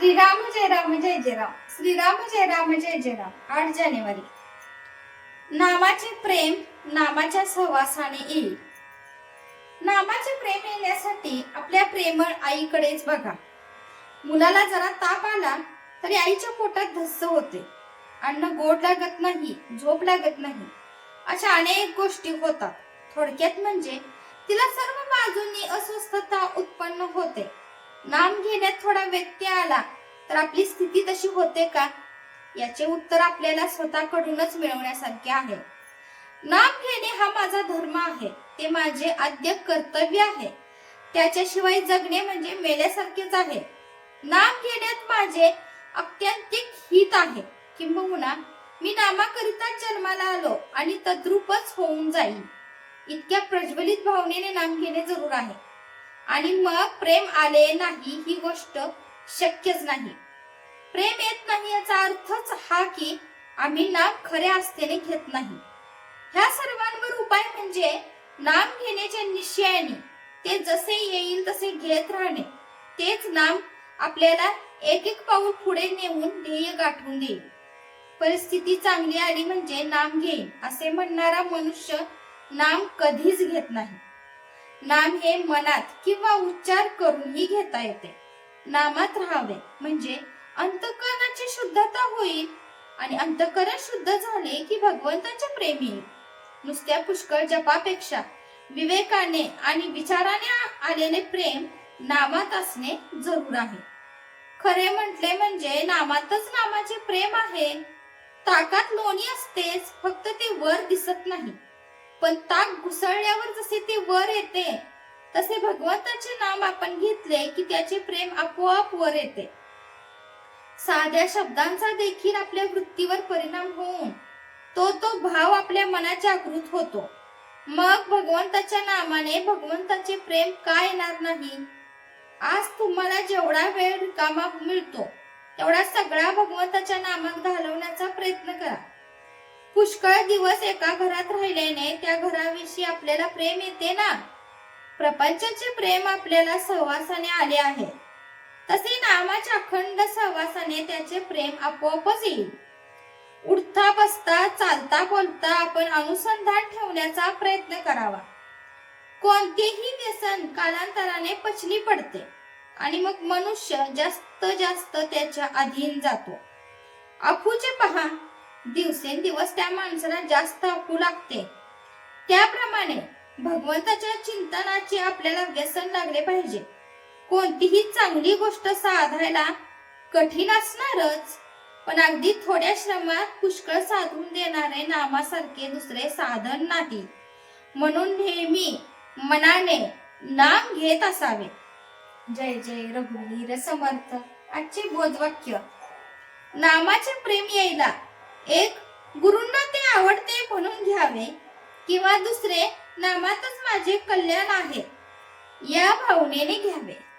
श्रीराम जय राम जय जय राम श्रीराम जय राम जय जय राम आठ जानेवारी. नामाचे प्रेम नामाच्या सहवासाने येईल. नामाचे प्रेम येण्यासाठी आपल्या प्रेमळ आईकडेच बघा. मुलाला जरा ताप आला तरी आईच्या पोटात धस्स होते. अन्न गोड लागत नाही झोप लागत नाही. अशा अनेक गोष्टी होतात. थोडक्यात म्हणजे तिला सर्व बाजूंनी अस्वस्थता उत्पन्न होते. नाम घेण्यात थोडा व्यत्यय आला. तर आपली स्थिती तशी होते का? याचे उत्तर आपल्याला स्वतःकडूनच मिळवण्यासारखे आहे. नाम घेणे हा माझा धर्म आहे. ते माझे आद्य कर्तव्य आहे. त्याच्याशिवाय जगणे म्हणजे मेल्यासारखेच आहे. नाम घेण्यात माझे अत्यंतिक हित आहे किंबहुना मी नामाकरिता जन्माला आलो आणि तद्रूपच होऊन जाईल इतक्या प्रज्वलित भावनेने नाम घेणे जरूर आहे. आणि मग प्रेम आले नाही ही गोष्ट शक्यच नाही. प्रेम येत नाही याचा अर्थच हा की आम्ही नाम खऱ्या आस्थेने घेत नाही. ह्या सर्वांवर उपाय म्हणजे नाम घेण्याच्या निश्चयाने ते जसे येईल तसे घेत राहणे. तेच नाम आपल्याला एक एक पाऊल पुढे नेऊन ध्येय गाठवून देईल. परिस्थिती चांगली आली म्हणजे नाम घेईन असे म्हणणारा मनुष्य नाम कधीच घेत नाही. नाम हे मनात किंवा उच्चार करूनही घेता येते. नामात राहावे म्हणजे अंतकरणाची शुद्धता होईल आणि अंतकरण शुद्ध झाले की भगवंताचे प्रेम येईल. नुसत्या पुष्कळ जपापेक्षा विवेकाने आणि विचाराने आलेले प्रेम नामात असणे जरूर आहे. खरे म्हटले म्हणजे नामातच नामाचे प्रेम आहे. ताकात लोणी असतेच फक्त ते वर दिसत नाही. पण ताक घुसळल्यावर जसे ते वर येते तसे भगवंताचे नाम आपण घेतले की त्याचे प्रेम आपोआप वर येते. साध्या शब्दांचा देखील आपल्या वृत्तीवर परिणाम होऊन तो तो भाव आपल्या मनात जागृत होतो. मग भगवंताच्या नामाने भगवंताचे प्रेम का येणार नाही? आज तुम्हाला जेवढा वेळ रिकामा मिळतो तेवढा सगळा भगवंताच्या नामात घालवण्याचा प्रयत्न करा. पुष्कळ दिवस एका घरात राहिल्याने त्या घराविषयी आपल्याला प्रेम येते ना? प्रपंचाचे प्रेम आपल्याला सहवासाने आले आहे. तसे नामाच्या अखंड सहवासाने त्याचे प्रेम आपोआपच येईल. उठता बसता चालता बोलता आपण अनुसंधान ठेवण्याचा प्रयत्न करावा. कोणतेही व्यसन कालांतराने पचली पडते आणि मग मनुष्य जास्त जास्त त्याच्या अधीन जातो. अफूचे पहा दिवसेंदिवस त्या माणसाला जास्त अफू लागते. त्याप्रमाणे भगवंताच्या चिंतनाचे आपल्याला व्यसन लागले पाहिजे. कोणतीही चांगली गोष्ट साधायला कठीण असणारच पण अगदी थोड्या श्रमात पुष्कळ साधून देणारे नामासारखे दुसरे साधन नाही. म्हणून नेहमी मनाने नाम घेत असावे. जय जय रघुवीर समर्थ. आजचे बोधवाक्य नामाचे प्रेम यायला एक गुरुंना ते आवडते म्हणून घ्यावे किंवा दुसरे नामातच माझे कल्याण आहे. या भावनेने घ्यावे.